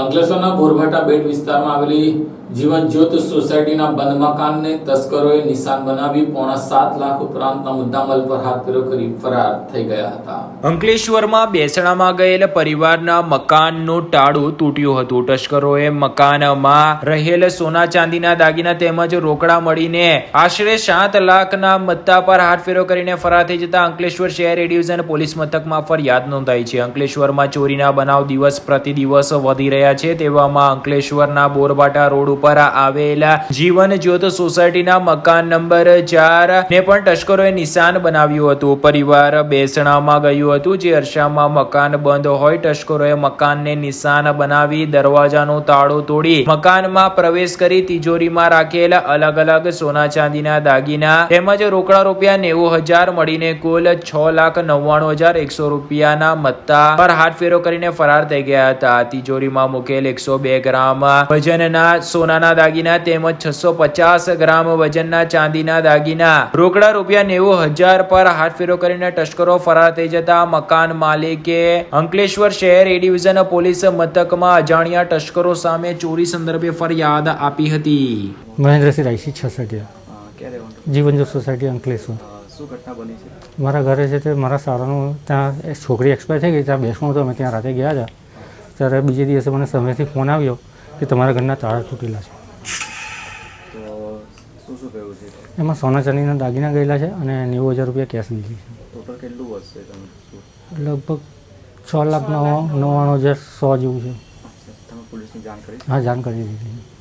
અંકલેશ્વરના બોરભાટા બેટ વિસ્તારમાં આવેલી જીવન જ્યોત સોસાયટીના બંધ મકાનને તસ્કરોએ નિશાન બનાવી પોણા સાત લાખ ઉપરાંતના મુદ્દામાલ પર હાથ ફેરો કરી ફરાર થઈ ગયા હતા. અંકલેશ્વરમાં બેસણામાં ગયેલ પરિવારના મકાનનું ટાળું તૂટ્યું હતું. તસ્કરોએ મકાનમાં રહેલ સોના ચાંદીના દાગીના તેમજ રોકડા મળીને આશરે સાત લાખના મત્તા પર હાથફેરો કરીને ફરાર થઈ જતા અંકલેશ્વર શહેર એ ડિવિઝન પોલીસ મથકમાં ફરિયાદ નોંધાઈ છે. અંકલેશ્વરમાં ચોરીના બનાવ દિવસ પ્રતિ દિવસ વધી રહ્યા છે તેવામાં અંકલેશ્વરના બોરબાટા રોડ ઉપર આવેલા જીવન જ્યોત સોસાયટીના મકાન નંબર ચાર ને પણ તસ્કરોએ નિશાન બનાવ્યું હતું. પરિવાર બેસણામાં ગયું હતું જે અરસામાં મકાન બંધ હોય તસ્કરોએ મકાનને નિશાન બનાવી દરવાજાનું તાળું તોડી મકાનમાં પ્રવેશ કરી તિજોરીમાં રાખેલા અલગ અલગ સોના ચાંદીના દાગીના તેમજ રોકડા રૂપિયા નેવું હજાર મળીને કુલ છ લાખ નવ્વાણું હજાર એકસો રૂપિયાના મત્તા પર હાથ ફેરો કરીને ફરાર થઈ ગયા હતા. તિજોરીમાં મૂકેલ એકસો બે ગ્રામ. વજનના સોનાના દાગીના તેમજ છસો પચાસ ગ્રામ વજનના ચાંદીના દાગીના. રોકડા રૂપિયા નેવું હજાર પર હાથફેરો કરીને તસ્કરો ફરાર થઈ જતા મકાન માલિકે અંકલેશ્વર શહેર એ ડિવિઝન પોલીસ મથકમાં અજાણ્યા તસ્કરો સામે ચોરી સંદર્ભે ફરિયાદ આપી હતી. મહેન્દ્રસિંહ રાયસી છસઠિયા. જીવનજોત સોસાયટી અંકલેશ્વર. શું ઘટના બની છે? મારા ઘરે છે તે મારા સારાનું ત્યાં છોકરી એક્સપાયર થઈ ગઈ ત્યાં બેસવું તો અમે ત્યાં રાતે ગયા હતા. ત્યારે બીજે દિવસે મને સમયથી ફોન આવ્યો કે તમારા ઘરના તાળા તૂટેલા છે. એમાં સોના ચાંદીના દાગીના ગયેલા છે અને નેવું હજાર રૂપિયા કેશ ગયેલી છે. લગભગ છ લાખ નવ નવ્વાણું હજાર સો જેવું છે. હા જાણ કરી દીધી.